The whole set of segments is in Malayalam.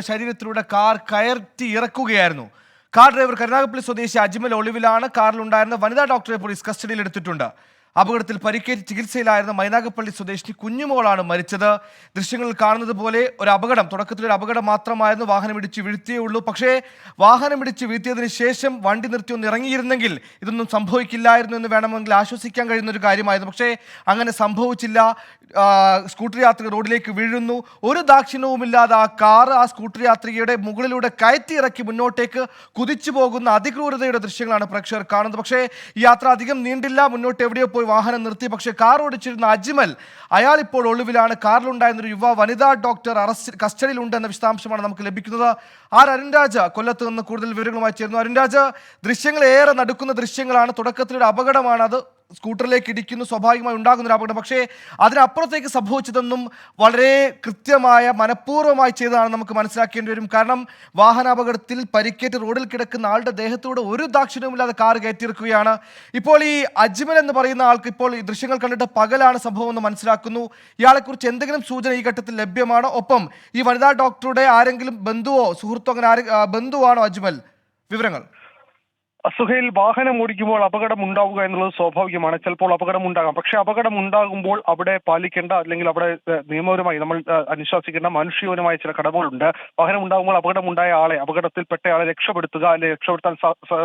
ശരീരത്തിലൂടെ കാർ കയറ്റി ഇറക്കുകയായിരുന്നു. കാർ ഡ്രൈവർ കരുനാഗപ്പള്ളി സ്വദേശി അജ്മൽ ഒളിവിലാണ് കാറിലുണ്ടായിരുന്ന വനിതാ ഡോക്ടറെ പോലീസ് കസ്റ്റഡിയിൽ എടുത്തിട്ടുണ്ട് അപകടത്തിൽ പരിക്കേറ്റ് ചികിത്സയിലായിരുന്ന മൈനാഗപ്പള്ളി സ്വദേശിനി കുഞ്ഞുമോളാണ് മരിച്ചത്. ദൃശ്യങ്ങളിൽ കാണുന്നത് പോലെ ഒരു അപകടം തുടക്കത്തിൽ ഒരു അപകടം മാത്രമായിരുന്നു വാഹനം ഇടിച്ച് വീഴ്ത്തിയേ ഉള്ളൂ. പക്ഷേ വാഹനം ഇടിച്ച് വീഴ്ത്തിയതിന് ശേഷം വണ്ടി നിർത്തി ഒന്ന് ഇറങ്ങിയിരുന്നെങ്കിൽ ഇതൊന്നും സംഭവിക്കില്ലായിരുന്നു എന്ന് വേണമെങ്കിൽ ആശ്വസിക്കാൻ കഴിയുന്ന ഒരു കാര്യമായിരുന്നു. പക്ഷേ അങ്ങനെ സംഭവിച്ചില്ല. സ്കൂട്ടർ യാത്രിക റോഡിലേക്ക് വീഴുന്നു. ഒരു ദാക്ഷിണ്യവുമില്ലാതെ ആ കാർ ആ സ്കൂട്ടർ യാത്രികയുടെ മുകളിലൂടെ കയറ്റി ഇറക്കി മുന്നോട്ടേക്ക് കുതിച്ചു പോകുന്ന അതിക്രൂരതയുടെ ദൃശ്യങ്ങളാണ് പ്രേക്ഷകർ കാണുന്നത്. പക്ഷേ യാത്ര അധികം നീണ്ടില്ല. മുന്നോട്ട് എവിടെയോ വാഹനം നിർത്തി. പക്ഷേ കാർ ഓടിച്ചിരുന്ന അജ്മൽ അയാൾ ഇപ്പോൾ ഒളിവിലാണ്. കാറിലുണ്ടായിരുന്ന ഒരു യുവ വനിതാ ഡോക്ടർ അറസ്റ്റ് കസ്റ്റഡിയിലുണ്ടെന്ന വിശദാംശമാണ് നമുക്ക് ലഭിക്കുന്നത്. ആർ അരുൺരാജ കൊല്ലത്ത് നിന്ന് കൂടുതൽ വിവരങ്ങളുമായി ചേരുന്നു. അരുൺരാജ് ദൃശ്യങ്ങൾ ഏറെ നടക്കുന്ന ദൃശ്യങ്ങളാണ്. തുടക്കത്തിലൊരു അപകടമാണത്. സ്കൂട്ടറിലേക്ക് ഇടിക്കുന്നു സ്വാഭാവികമായി ഉണ്ടാകുന്ന ഒരു അപകടം. പക്ഷേ അതിനപ്പുറത്തേക്ക് സംഭവിച്ചതെന്നും വളരെ കൃത്യമായ മനഃപൂർവമായി ചെയ്തതാണ് നമുക്ക് മനസ്സിലാക്കേണ്ടി വരും. കാരണം വാഹനാപകടത്തിൽ പരിക്കേറ്റ് റോഡിൽ കിടക്കുന്ന ആളുടെ ദേഹത്തൂടെ ഒരു ദാക്ഷിണ്യവുമില്ലാതെ കാർ കയറ്റിയിരിക്കുകയാണ് ഇപ്പോൾ ഈ അജ്മൽ എന്ന് പറയുന്ന ആൾക്ക് ഇപ്പോൾ ഈ ദൃശ്യങ്ങൾ കണ്ടിട്ട് പകലാണ് സംഭവം എന്ന് മനസ്സിലാക്കുന്നു. ഇയാളെക്കുറിച്ച് എന്തെങ്കിലും സൂചന ഈ ഘട്ടത്തിൽ ലഭ്യമാണോ? ഒപ്പം ഈ വനിതാ ഡോക്ടറുടെ ആരെങ്കിലും ബന്ധുവോ സുഹൃത്തോ അങ്ങനെ ആരെ ബന്ധുവാണോ അജ്മൽ? വിവരങ്ങൾ. സുഹൈൽ വാഹനം ഓടിക്കുമ്പോൾ അപകടം ഉണ്ടാവുക എന്നുള്ളത് സ്വാഭാവികമാണ്. ചിലപ്പോൾ അപകടം ഉണ്ടാകാം പക്ഷെ അപകടം ഉണ്ടാകുമ്പോൾ അവിടെ പാലിക്കേണ്ട അല്ലെങ്കിൽ അവിടെ നിയമപരമായി നമ്മൾ അനുശാസിക്കേണ്ട മനുഷ്യപരമായ ചില കടമകളുണ്ട്. വാഹനം ഉണ്ടാകുമ്പോൾ അപകടം ഉണ്ടായ ആളെ അപകടത്തിൽപ്പെട്ട ആളെ രക്ഷപ്പെടുത്തുക അല്ലെങ്കിൽ രക്ഷപ്പെടുത്താൻ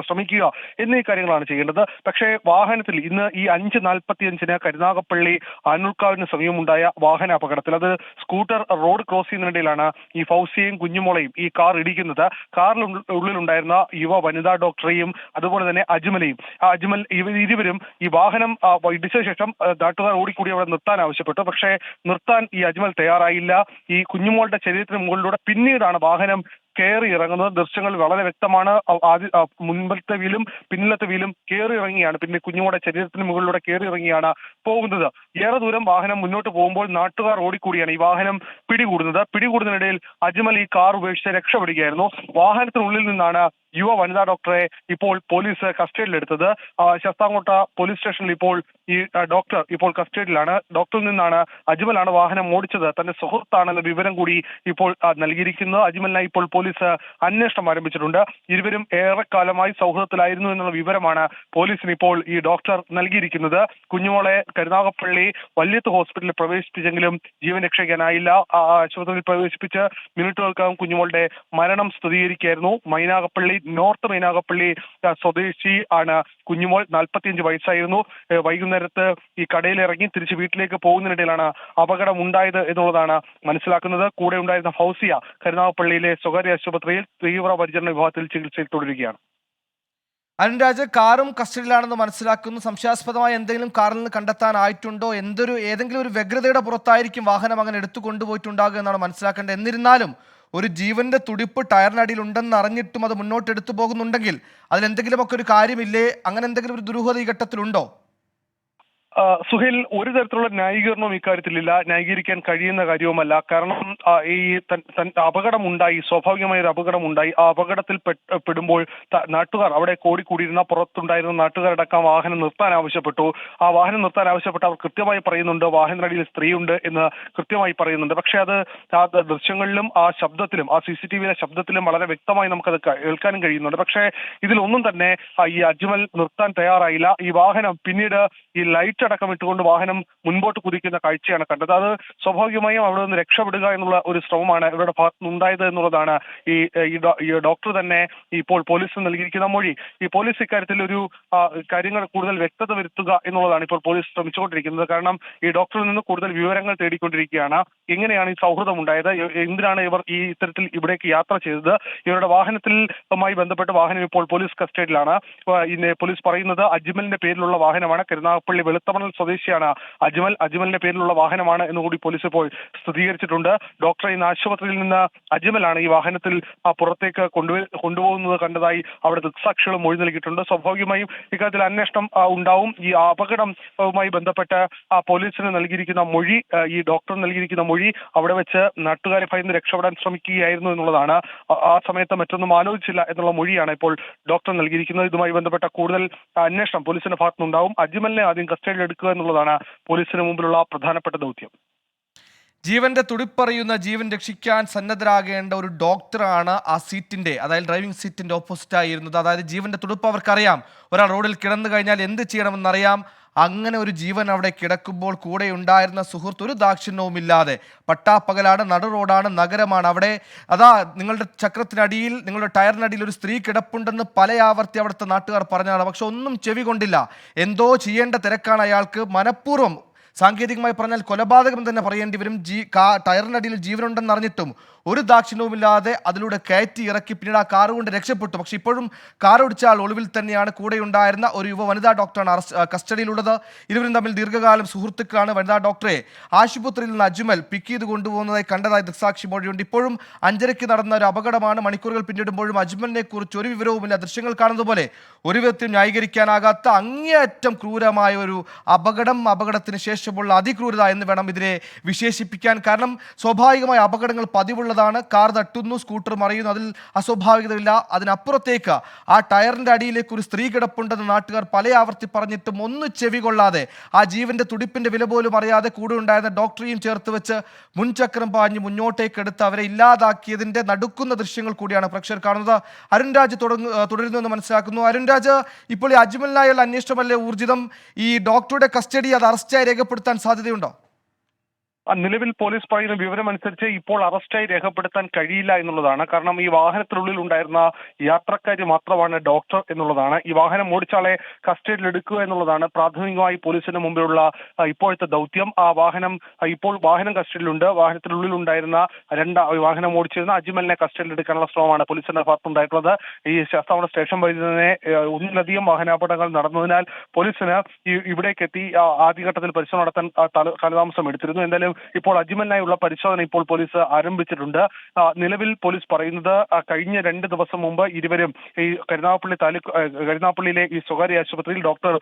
ശ്രമിക്കുക എന്നീ കാര്യങ്ങളാണ് ചെയ്യേണ്ടത്. പക്ഷേ വാഹനത്തിൽ ഇന്ന് ഈ അഞ്ച് നാൽപ്പത്തിയഞ്ചിന് കരുനാഗപ്പള്ളി ആനൂർക്കാവിന് സമീപമുണ്ടായ വാഹന അപകടത്തിൽ അത് സ്കൂട്ടർ റോഡ് ക്രോസ് ചെയ്യുന്നതിനിടയിലാണ് ഈ ഫൗസിയെയും കുഞ്ഞുമോളെയും ഈ കാർ ഇടിക്കുന്നത്. കാറിൽ ഉള്ളിലുണ്ടായിരുന്ന യുവ വനിതാ ഡോക്ടറെയും അതുപോലെ തന്നെ അജ്മലയും. ആ അജ്മൽ ഇവർ ഇരുവരും ഈ വാഹനം ഇടിച്ച ശേഷം നാട്ടുകാർ ഓടിക്കൂടി അവിടെ നിർത്താൻ ആവശ്യപ്പെട്ടു. പക്ഷേ നിർത്താൻ ഈ അജ്മൽ തയ്യാറായില്ല. ഈ കുഞ്ഞുമോളുടെ ശരീരത്തിന് മുകളിലൂടെ പിന്നീടാണ് വാഹനം കയറി ഇറങ്ങുന്നത്. ദൃശ്യങ്ങൾ വളരെ വ്യക്തമാണ്. ആദ്യ മുൻപത്തെ വീലും പിന്നിലത്തെ വീലും കയറി ഇറങ്ങിയാണ്. പിന്നെ കുഞ്ഞുമോടെ ശരീരത്തിന് മുകളിലൂടെ കയറി ഇറങ്ങിയാണ് പോകുന്നത്. ഏറെ ദൂരം വാഹനം മുന്നോട്ട് പോകുമ്പോൾ നാട്ടുകാർ ഓടിക്കൂടിയാണ് ഈ വാഹനം പിടികൂടുന്നത്. പിടികൂടുന്നതിനിടയിൽ അജ്മൽ ഈ കാർ ഉപേക്ഷിച്ച് രക്ഷപ്പെടുകയായിരുന്നു. വാഹനത്തിനുള്ളിൽ നിന്നാണ് യുവ വനിതാ ഡോക്ടറെ ഇപ്പോൾ പോലീസ് കസ്റ്റഡിയിലെടുത്തത്. ശസ്താംകോട്ട പോലീസ് സ്റ്റേഷനിൽ ഇപ്പോൾ ഈ ഡോക്ടർ ഇപ്പോൾ കസ്റ്റഡിയിലാണ്. ഡോക്ടറിൽ നിന്നാണ് അജ്മലാണ് വാഹനം ഓടിച്ചത്. തന്റെ സുഹൃത്താണെന്ന വിവരം കൂടി ഇപ്പോൾ നൽകിയിരിക്കുന്നത് അജ്മലിനായി ഇപ്പോൾ പോലീസ് അന്വേഷണം ആരംഭിച്ചിട്ടുണ്ട്. ഇരുവരും ഏറെക്കാലമായി സൗഹൃദത്തിലായിരുന്നു എന്നുള്ള വിവരമാണ് പോലീസിന് ഇപ്പോൾ ഈ ഡോക്ടർ നൽകിയിരിക്കുന്നത്. കുഞ്ഞുമോളെ കരുനാഗപ്പള്ളി വല്യത്ത് ഹോസ്പിറ്റലിൽ പ്രവേശിപ്പിച്ചെങ്കിലും ജീവൻ രക്ഷിക്കാനായില്ല. ആശുപത്രിയിൽ പ്രവേശിപ്പിച്ച് മിനിറ്റുകൾക്കകം കുഞ്ഞുമോളുടെ മരണം സ്ഥിരീകരിക്കുകയായിരുന്നു. മൈനാഗപ്പള്ളി നോർത്ത് മൈനാഗപ്പള്ളി സ്വദേശി ആണ് കുഞ്ഞുമോൾ. നാൽപ്പത്തിയഞ്ച് വയസ്സായിരുന്നു. വൈകുന്നേരത്ത് ഈ കടയിൽ ഇറങ്ങി തിരിച്ച് വീട്ടിലേക്ക് പോകുന്നതിനിടയിലാണ് അപകടം ഉണ്ടായത് എന്നുള്ളതാണ് മനസ്സിലാക്കുന്നത്. കൂടെ ഉണ്ടായിരുന്ന ഫൗസിയ കരുനാഗപ്പള്ളിയിലെ സ്വകാര്യ ആശുപത്രിയിൽ തീവ്ര പരിചരണ വിഭാഗത്തിൽ ചികിത്സയിൽ തുടരുകയാണ്. അനുരാജ് കാറും കസ്റ്റഡിയിലാണെന്ന് മനസ്സിലാക്കുന്നു. സംശയാസ്പദമായ എന്തെങ്കിലും കാറിൽ നിന്ന് കണ്ടെത്താനായിട്ടുണ്ടോ? എന്തൊരു ഏതെങ്കിലും ഒരു വ്യഗ്രതയുടെ പുറത്തായിരിക്കും വാഹനം അങ്ങനെ എടുത്തു കൊണ്ടുപോയിട്ടുണ്ടാകുക എന്നാണ് മനസ്സിലാക്കേണ്ടത്. എന്നിരുന്നാലും ഒരു ജീവന്റെ തുടിപ്പ് ടയറിനടിയിൽ ഉണ്ടെന്ന് അറിഞ്ഞിട്ടും അത് മുന്നോട്ട് എടുത്തു പോകുന്നുണ്ടെങ്കിൽ അതിലെന്തെങ്കിലുമൊക്കെ ഒരു കാര്യമില്ലേ? അങ്ങനെ എന്തെങ്കിലും ഒരു ദുരൂഹത ഈ ഘട്ടത്തിലുണ്ടോ? സുഹേൽ ഒരു തരത്തിലുള്ള ന്യായീകരണവും ഇക്കാര്യത്തിലില്ല. ന്യായീകരിക്കാൻ കഴിയുന്ന കാര്യവുമല്ല. കാരണം ഈ അപകടം ഉണ്ടായി സ്വാഭാവികമായ ഒരു അപകടം ഉണ്ടായി ആ അപകടത്തിൽ പെടുമ്പോൾ നാട്ടുകാർ അവിടെ കൂടിക്കൂടിയിരുന്ന പുറത്തുണ്ടായിരുന്ന നാട്ടുകാരടക്കം വാഹനം നിർത്താൻ ആവശ്യപ്പെട്ടു. ആ വാഹനം നിർത്താൻ ആവശ്യപ്പെട്ട് അവർ കൃത്യമായി പറയുന്നുണ്ട് വാഹനത്തിനടിയിൽ സ്ത്രീയുണ്ട് എന്ന് കൃത്യമായി പറയുന്നുണ്ട്. പക്ഷേ അത് ആ ദൃശ്യങ്ങളിലും ആ ശബ്ദത്തിലും ആ സി സി ടി വിയിലെ ശബ്ദത്തിലും വളരെ വ്യക്തമായി നമുക്കത് കേൾക്കാനും കഴിയുന്നുണ്ട്. പക്ഷേ ഇതിലൊന്നും തന്നെ ഈ അജ്മൽ നിർത്താൻ തയ്യാറായില്ല. ഈ വാഹനം പിന്നീട് ഈ ലൈറ്റ് അടക്കം ഇട്ടുകൊണ്ട് വാഹനം മുൻപോട്ട് കുതിക്കുന്ന കാഴ്ചയാണ് കണ്ടത്. അത് സ്വാഭാവികമായും അവിടെ നിന്ന് രക്ഷപ്പെടുക എന്നുള്ള ഒരു ശ്രമമാണ് ഇവരുടെ ഭാഗത്തു നിന്നുണ്ടായത് എന്നുള്ളതാണ് ഈ ഡോക്ടർ തന്നെ ഇപ്പോൾ പോലീസിന് നൽകിയിരിക്കുന്ന മൊഴി. ഈ പോലീസ് ഇക്കാര്യത്തിൽ ഒരു കാര്യങ്ങൾ കൂടുതൽ വ്യക്തത വരുത്തുക എന്നുള്ളതാണ് ഇപ്പോൾ പോലീസ് ശ്രമിച്ചുകൊണ്ടിരിക്കുന്നത്. കാരണം ഈ ഡോക്ടറിൽ നിന്ന് കൂടുതൽ വിവരങ്ങൾ തേടിക്കൊണ്ടിരിക്കുകയാണ്. എങ്ങനെയാണ് ഈ സൗഹൃദം ഉണ്ടായത് എന്തിനാണ് ഇവർ ഈ ഇത്തരത്തിൽ ഇവിടേക്ക് യാത്ര ചെയ്തത്? ഇവരുടെ വാഹനത്തിലുമായി ബന്ധപ്പെട്ട് വാഹനം ഇപ്പോൾ പോലീസ് കസ്റ്റഡിയിലാണ്. പോലീസ് പറയുന്നത് അജ്മലിന്റെ പേരിലുള്ള വാഹനമാണ്. കരുനാഗപ്പള്ളി വെളുത്തമണൽ സ്വദേശിയാണ് അജ്മൽ. അജ്മലിന്റെ പേരിലുള്ള വാഹനമാണ് എന്ന് കൂടി പോലീസ് ഇപ്പോൾ സ്ഥിരീകരിച്ചിട്ടുണ്ട്. ഡോക്ടറെ ഇന്ന് ആശുപത്രിയിൽ നിന്ന് അജ്മലാണ് ഈ വാഹനത്തിൽ പുറത്തേക്ക് കൊണ്ടുപോയി കൊണ്ടുപോകുന്നത് കണ്ടതായി അവിടെ ദൃക്സാക്ഷികളും മൊഴി നൽകിയിട്ടുണ്ട്. സ്വാഭാവികമായും ഇക്കാര്യത്തിൽ അന്വേഷണം ഉണ്ടാവും. ഈ അപകടവുമായി ബന്ധപ്പെട്ട് ആ പോലീസിന് നൽകിയിരിക്കുന്ന മൊഴി ഈ ഡോക്ടർ നൽകിയിരിക്കുന്ന മൊഴി അവിടെ വെച്ച് നാട്ടുകാരെ ഭയന്ന് രക്ഷപ്പെടാൻ ശ്രമിക്കുകയായിരുന്നു എന്നുള്ളതാണ്. ആ സമയത്ത് മറ്റൊന്നും ആലോചിച്ചില്ല എന്നുള്ള മൊഴിയാണ് ഇപ്പോൾ ഡോക്ടർ നൽകിയിരിക്കുന്നത്. ഇതുമായി ബന്ധപ്പെട്ട കൂടുതൽ അന്വേഷണം പോലീസിന്റെ ഭാഗത്തുനിന്നുണ്ടാവും. അജ്മലിനെ ആദ്യം കസ്റ്റഡിയിൽ എടുക്കുക എന്നുള്ളതാണ് പോലീസിന് മുമ്പിലുള്ള പ്രധാനപ്പെട്ട ദൗത്യം. ജീവന്റെ തുടിപ്പറിയുന്ന ജീവൻ രക്ഷിക്കാൻ സന്നദ്ധരാകേണ്ട ഒരു ഡോക്ടറാണ് ആ സീറ്റിന്റെ അതായത് ഡ്രൈവിംഗ് സീറ്റിന്റെ ഓപ്പോസിറ്റ് ആയിരുന്നത്. അതായത് ജീവന്റെ തുടിപ്പ് അവർക്കറിയാം. ഒരാൾ റോഡിൽ കിടന്നു കഴിഞ്ഞാൽ എന്ത് ചെയ്യണമെന്നറിയാം. അങ്ങനെ ഒരു ജീവൻ അവിടെ കിടക്കുമ്പോൾ കൂടെ ഉണ്ടായിരുന്ന സുഹൃത്ത് ഒരു ദാക്ഷിണ്യവുമില്ലാതെ പട്ടാപ്പകലാണ് നടു റോഡാണ് നഗരമാണ് അവിടെ. അതാ നിങ്ങളുടെ ചക്രത്തിനടിയിൽ നിങ്ങളുടെ ടയറിനടിയിൽ ഒരു സ്ത്രീ കിടപ്പുണ്ടെന്ന് പല ആവർത്തി അവിടുത്തെ നാട്ടുകാർ പറഞ്ഞതാണ്. പക്ഷെ ഒന്നും ചെവി കൊണ്ടില്ല. എന്തോ ചെയ്യേണ്ട തിരക്കാണ് അയാൾക്ക്. മനഃപൂർവം സാങ്കേതികമായി പറഞ്ഞാൽ കൊലപാതകം തന്നെ പറയേണ്ടി വരും. ജീ കാ ടയറിനടിയിൽ ജീവനുണ്ടെന്ന് അറിഞ്ഞിട്ടും ഒരു ദാക്ഷിണ്യവുമില്ലാതെ അതിലൂടെ കയറ്റി ഇറക്കി പിന്നീട് ആ കാർ കൊണ്ട് രക്ഷപ്പെട്ടു. പക്ഷെ ഇപ്പോഴും കാർ ഓടിച്ച ആൾ ഒളിവിൽ തന്നെയാണ് കൂടെ ഉണ്ടായിരുന്ന ഒരു യുവ വനിതാ ഡോക്ടറാണ് അറസ്റ്റ് കസ്റ്റഡിയിലുള്ളത്. ഇരുവരും തമ്മിൽ ദീർഘകാലം സുഹൃത്തുക്കളാണ്. വനിതാ ഡോക്ടറെ ആശുപത്രിയിൽ നിന്ന് അജ്മൽ പിക്ക് ചെയ്ത് കൊണ്ടുപോകുന്നതായി കണ്ടതായി ദൃക്സാക്ഷി മൊഴിയുണ്ട് ഇപ്പോഴും അഞ്ചരയ്ക്ക് നടന്ന ഒരു അപകടമാണ് മണിക്കൂറുകൾ പിന്നിടുമ്പോഴും അജ്മലിനെ കുറിച്ച് ഒരു വിവരവുമില്ല. ദൃശ്യങ്ങൾ കാണുന്നതുപോലെ ഒരു വിധത്തിലും ന്യായീകരിക്കാനാകാത്ത അങ്ങേയറ്റം ക്രൂരമായ ഒരു അപകടം അപകടത്തിന് ശേഷമുള്ള അതിക്രൂരത എന്ന് വേണം ഇതിനെ വിശേഷിപ്പിക്കാൻ. കാരണം സ്വാഭാവികമായ അപകടങ്ങൾ പതിവുള്ളതാണ് കാർ തട്ടുന്നു സ്കൂട്ടർ മറിയുന്നു. അതിൽ അസ്വാഭാവികതയില്ല. അതിനപ്പുറത്തേക്ക് ആ ടയറിന്റെ അടിയിലേക്ക് ഒരു സ്ത്രീ കിടപ്പുണ്ടെന്ന് നാട്ടുകാർ പല ആവർത്തി പറഞ്ഞിട്ടും ഒന്ന് ചെവി കൊള്ളാതെ ആ ജീവന്റെ തുടിപ്പിന്റെ വില പോലും അറിയാതെ കൂടെ ഉണ്ടായിരുന്ന ഡോക്ടറെയും ചേർത്ത് വെച്ച് മുൻചക്രം പാഞ്ഞ് മുന്നോട്ടേക്ക് എടുത്ത് അവരെ ഇല്ലാതാക്കിയതിന്റെ നടുക്കുന്ന ദൃശ്യങ്ങൾ കൂടിയാണ് പ്രേക്ഷകർ കാണുന്നത്. അരുൺ രാജ് തുടരുന്നു എന്ന് മനസ്സിലാക്കുന്നു. അരുൺ രാജ് ഇപ്പോൾ ഈ അജ്മലിനായുള്ള അന്വേഷണമല്ലേ ഊർജിതം? ഈ ഡോക്ടറുടെ കസ്റ്റഡി അത് അറസ്റ്റായി രേഖപ്പെടുത്താൻ സാധ്യതയുണ്ടോ? നിലവിൽ പോലീസ് പറയുന്ന വിവരമനുസരിച്ച് ഇപ്പോൾ അറസ്റ്റായി രേഖപ്പെടുത്താൻ കഴിയില്ല എന്നുള്ളതാണ്. കാരണം ഈ വാഹനത്തിനുള്ളിൽ ഉണ്ടായിരുന്ന യാത്രക്കാരി മാത്രമാണ് ഡോക്ടർ എന്നുള്ളതാണ്. ഈ വാഹനം ഓടിച്ചാളെ കസ്റ്റഡിയിൽ എടുക്കുക എന്നുള്ളതാണ് പ്രാഥമികമായി പോലീസിന് മുമ്പിലുള്ള ഇപ്പോഴത്തെ ദൗത്യം. ആ വാഹനം ഇപ്പോൾ വാഹനം കസ്റ്റഡിയിലുണ്ട്. വാഹനത്തിനുള്ളിൽ ഉണ്ടായിരുന്ന രണ്ട് വാഹനം ഓടിച്ചിരുന്ന അജ്മലിനെ കസ്റ്റഡിയിൽ എടുക്കാനുള്ള ശ്രമമാണ് പോലീസിന്റെ ഭാഗത്തുണ്ടായിട്ടുള്ളത്. ഈ ശാസ്താവണ സ്റ്റേഷൻ തന്നെ ഒന്നിലധികം വാഹനാപകടങ്ങൾ നടന്നതിനാൽ പോലീസിന് ഇവിടേക്കെത്തി ആദ്യഘട്ടത്തിൽ പരിശോധന നടത്താൻ കാലതാമസം എടുത്തിരുന്നു. എന്തായാലും ഇപ്പോൾ അജ്മലിനായുള്ള പരിശോധന ഇപ്പോൾ പോലീസ് ആരംഭിച്ചിട്ടുണ്ട്. നിലവിൽ പോലീസ് പറയുന്നത് കഴിഞ്ഞ രണ്ട് ദിവസം മുമ്പ് ഇരുവരും ഈ കരുനാഗപ്പള്ളി താലൂക്ക് കരുനാഗപ്പള്ളിയിലെ ഈ സ്വകാര്യ ആശുപത്രിയിൽ ഡോക്ടർ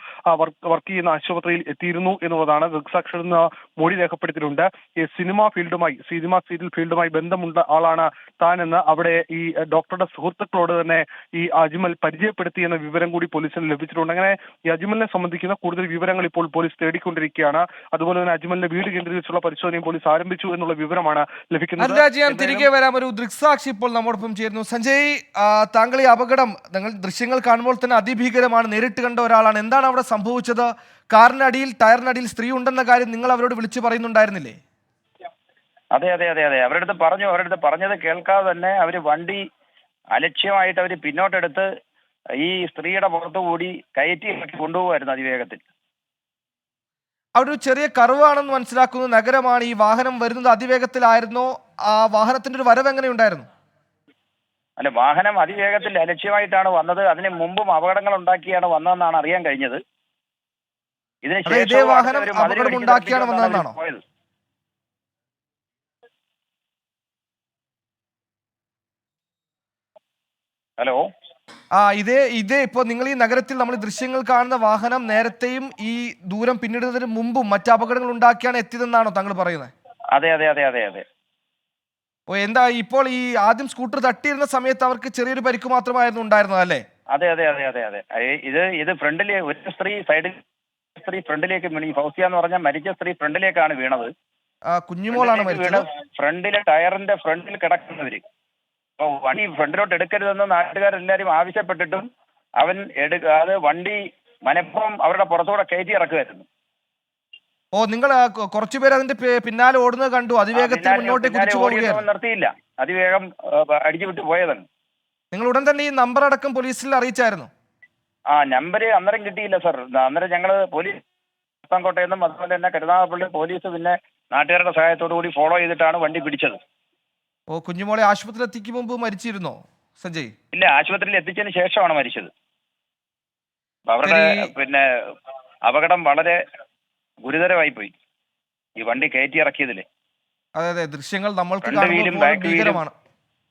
വർക്ക് ചെയ്യുന്ന ആശുപത്രിയിൽ എത്തിയിരുന്നു എന്നുള്ളതാണ് ദൃക്സാക്ഷിയിൽ നിന്ന് മൊഴി രേഖപ്പെടുത്തിയിട്ടുണ്ട്. ഈ സിനിമ ഫീൽഡുമായി സിനിമ സീരിയൽ ഫീൽഡുമായി ബന്ധമുള്ള ആളാണ് താനെന്ന് അവിടെ ഈ ഡോക്ടറുടെ സുഹൃത്തുക്കളോട് തന്നെ ഈ അജ്മൽ പരിചയപ്പെടുത്തി എന്ന വിവരം കൂടി പോലീസിന് ലഭിച്ചിട്ടുണ്ട്. അങ്ങനെ ഈ അജ്മലിനെ സംബന്ധിക്കുന്ന കൂടുതൽ വിവരങ്ങൾ ഇപ്പോൾ പോലീസ് തേടിക്കൊണ്ടിരിക്കുകയാണ്. അതുപോലെ തന്നെ അജ്മലിന്റെ വീട് കേന്ദ്രീകരിച്ചുള്ള പരിശോധനയും പോലീസ് ആരംഭിച്ചു എന്നുള്ള വിവരമാണ് ലഭിക്കുന്നത്. ഞാൻ തിരികെ വരാം. ഒരു ദൃക്സാക്ഷി ഇപ്പോൾ നമ്മോടൊപ്പം ചേരുന്നു. സഞ്ജയ് താങ്കൾ ഈ അപകടം നിങ്ങൾ ദൃശ്യങ്ങൾ കാണുമ്പോൾ തന്നെ അതിഭീകരമാണ് നേരിട്ട് കണ്ട ഒരാളാണ്. എന്താണ് അവിടെ സംഭവിച്ചത്? കാറിനടിയിൽ ടയറിനടിയിൽ സ്ത്രീ ഉണ്ടെന്ന കാര്യം നിങ്ങൾ അവരോട് വിളിച്ചു പറയുന്നുണ്ടായിരുന്നില്ലേ? അതെ അതെ അതെ അതെ. അവരുടെ അടുത്ത് പറഞ്ഞു അവരുടെ അടുത്ത് പറഞ്ഞത് കേൾക്കാതെ തന്നെ അവർ വണ്ടി അലക്ഷ്യമായിട്ട് അവർ പിന്നോട്ടെടുത്ത് ഈ സ്ത്രീയുടെ പുറത്തു കൂടി കയറ്റി ഇറക്കി കൊണ്ടുപോകായിരുന്നു അതിവേഗത്തിൽ. അവിടെ ഒരു ചെറിയ കറുവാണെന്ന് മനസ്സിലാക്കുന്ന നഗരമാണ് ഈ വാഹനം വരുന്നത്. അതിവേഗത്തിലായിരുന്നോ. ആ വാഹനത്തിന്റെ ഒരു വരവ് എങ്ങനെ ഉണ്ടായിരുന്നു അല്ല വാഹനം അതിവേഗത്തിൽ അലക്ഷ്യമായിട്ടാണ് വന്നത്. അതിന് മുമ്പും അപകടങ്ങൾ ഉണ്ടാക്കിയാണ് വന്നതെന്നാണ് അറിയാൻ കഴിഞ്ഞത്. ഇതിനുശേഷം പോയത്. ഹലോ? ആ ഇതേ ഇതേ ഇപ്പോൾ നിങ്ങൾ ഈ നഗരത്തിൽ നമ്മൾ ദൃശ്യങ്ങൾ കാണുന്ന വാഹനം നേരത്തെയും ഈ ദൂരം പിന്നിടുന്നതിന് മുമ്പും മറ്റ് അപകടങ്ങൾ ഉണ്ടാക്കിയാണ് എത്തിയതെന്നാണോ താങ്കൾ പറയുന്നത്? അതെ അതെ അതെ അതെ അതെ. ഓ എന്താ ഇപ്പോൾ ഈ ആദ്യം സ്കൂട്ടർ തട്ടിയിരുന്ന സമയത്ത് അവർക്ക് ചെറിയൊരു പരിക്ക് മാത്രമായിരുന്നു ഉണ്ടായിരുന്നത് അല്ലേ? അതെ അതെ അതെ അതെ അതെ. ഇത് ഇത് ഫ്രണ്ടിലെ ഒരു സ്ത്രീ സൈഡിൽ സ്ത്രീ ഫ്രണ്ടിലേക്ക് വീണു ഈ ഫൗസിയ എന്ന് പറഞ്ഞാൽ മരിച്ച സ്ത്രീ ഫ്രണ്ടിലേക്കാണ് വീണത്. കുഞ്ഞുമോളാണ് മരിച്ചത്? ഫ്രണ്ടിലെ ടയറിന്റെ ഫ്രണ്ടിൽ കിടക്കുന്നവര്. അപ്പൊ വണ്ടി ഫ്രണ്ടിലോട്ട് എടുക്കരുതെന്ന് നാട്ടുകാരെല്ലാരും ആവശ്യപ്പെട്ടിട്ടും അവൻ എടുക്ക അത് വണ്ടി മനഃപൂർവം അവരുടെ പുറത്തുകൂടെ കയറ്റി ഇറക്കുമായിരുന്നു. ഓ നിങ്ങൾ കുറച്ചുപേർ അതിന്റെ പിന്നാലെ ഓടുന്നത് കണ്ടു. അതിവേഗത്തിൽ മുന്നോട്ട് കുതിച്ചു പോവുകയായിരുന്നു. നിർത്തിയില്ല. അതിവേഗം അടിച്ചു വിട്ട് പോയതാണ്. നിങ്ങൾ ഉടൻ തന്നെ ഈ നമ്പർ അടക്കം പോലീസിൽ അറിയിച്ചായിരുന്നു. ആ നമ്പർ അന്നേരം കിട്ടിയില്ല സാർ. അന്നേരം ഞങ്ങൾ പോലീസ് പത്തനംകോട്ടയിൽ നിന്നും അതുപോലെ തന്നെ കരുനാഗപ്പള്ളി പോലീസ് പിന്നെ നാട്ടുകാരുടെ സഹായത്തോടു കൂടി ഫോളോ ചെയ്തിട്ടാണ് വണ്ടി പിടിച്ചത്. ഓ കുഞ്ഞുമോളെ ആശുപത്രിയിൽ എത്തിക്കും മുമ്പ് മരിച്ചിരുന്നോ? സഞ്ജയ്? ഇല്ല ആശുപത്രിയിൽ എത്തിച്ചതിന് ശേഷമാണ് മരിച്ചത്. അവരുടെ പിന്നെ അപകടം വളരെ ഗുരുതരമായി പോയി ഈ വണ്ടി കയറ്റി ഇറക്കിയതില്ലേ അതെ അതെ. ദൃശ്യങ്ങൾ നമ്മൾക്ക്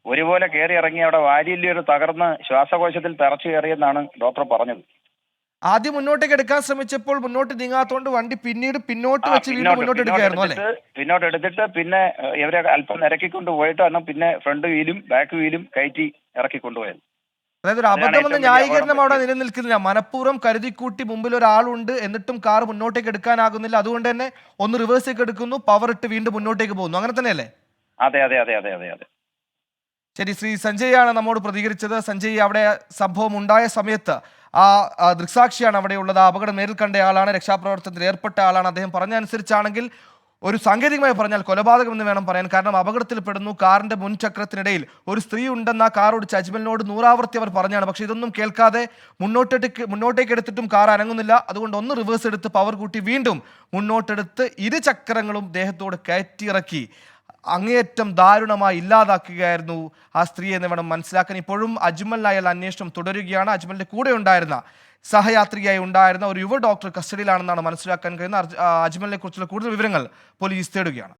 ഒരുപോലെ കയറി ഇറങ്ങി അവിടെ വാരിയല്ലൊരു തകർന്ന് ശ്വാസകോശത്തിൽ തറച്ചു കയറിയെന്നാണ് ഡോക്ടർ പറഞ്ഞത്. ആദ്യം മുന്നോട്ടേക്ക് എടുക്കാൻ ശ്രമിച്ചപ്പോൾ മുന്നോട്ട് നീങ്ങാത്തോണ്ട് വണ്ടി പിന്നീട് പിന്നോട്ട് വെച്ച് വീണ്ടും മുന്നോട്ട് എടുക്കായിരുന്നു അല്ലേ പിന്നോട്ട് എടുത്തിട്ട് പിന്നെ ഇവരെ അല്പം കൊണ്ടുപോയിട്ട് പോയിട്ടാണ് പിന്നെ ഫ്രണ്ട് വീലും ബാക്ക് വീലും കയറ്റി ഇറക്കി കൊണ്ടുപോയത് അതായത് ഒരു അതിനാണ് അബദ്ധം ഏറ്റവും എന്ന വലിയ ന്യായീകരണം അവിടെ നിലനിൽക്കുന്നില്ല മനഃപൂർവം കരുതിക്കൂട്ടി മുമ്പിൽ ഒരാളുണ്ട് എന്നിട്ടും കാർ മുന്നോട്ടേക്ക് എടുക്കാനാകുന്നില്ല. അതുകൊണ്ട് തന്നെ ഒന്ന് റിവേഴ്സേക്ക് എടുക്കുന്നു പവർ ഇട്ട് വീണ്ടും മുന്നോട്ടേക്ക് പോകുന്നു. അങ്ങനെ തന്നെയല്ലേ? അതെ അതെ അതെ അതെ അതെ അതെ. ശരി ശ്രീ സഞ്ജയ് ആണ് നമ്മോട് പ്രതികരിച്ചത്. സഞ്ജയ് അവിടെ സംഭവം ഉണ്ടായ സമയത്ത് ആ ദൃക്സാക്ഷിയാണ് അവിടെ ഉള്ളത്. ആ അപകടം നേരിൽ കണ്ട ആളാണ് രക്ഷാപ്രവർത്തനത്തിൽ ഏർപ്പെട്ട ആളാണ്. അദ്ദേഹം പറഞ്ഞ അനുസരിച്ചാണെങ്കിൽ ഒരു സാങ്കേതികമായി പറഞ്ഞാൽ കൊലപാതകം എന്ന് വേണം പറയാൻ. കാരണം അപകടത്തിൽ പെടുന്നു കാറിന്റെ മുൻചക്രത്തിനിടയിൽ ഒരു സ്ത്രീ ഉണ്ടെന്ന് ആ കാർ ഓടിച്ച് അജ്മലിനോട് നൂറാവർത്തി അവർ പറഞ്ഞാണ്. പക്ഷേ ഇതൊന്നും കേൾക്കാതെ മുന്നോട്ടേക്ക് മുന്നോട്ടേക്ക് എടുത്തിട്ടും കാർ അനങ്ങുന്നില്ല. അതുകൊണ്ട് ഒന്ന് റിവേഴ്സ് എടുത്ത് പവർ കൂട്ടി വീണ്ടും മുന്നോട്ടെടുത്ത് ഇരു ചക്രങ്ങളും ദേഹത്തോട് കയറ്റിയിറക്കി. അങ്ങേയറ്റം ദാരുണമായി ഇല്ലാതാക്കുകയായിരുന്നു ആ സ്ത്രീ എന്ന് വേണം മനസ്സിലാക്കാൻ. ഇപ്പോഴും അജ്മലിനായാൽ അന്വേഷണം തുടരുകയാണ്. അജ്മലിന്റെ കൂടെ ഉണ്ടായിരുന്ന സഹയാത്രികയായി ഉണ്ടായിരുന്ന ഒരു യുവ ഡോക്ടർ കസ്റ്റഡിയിലാണെന്നാണ് മനസ്സിലാക്കാൻ കഴിയുന്ന അജ്മലിനെ കുറിച്ചുള്ള കൂടുതൽ വിവരങ്ങൾ പോലീസ് തേടുകയാണ്.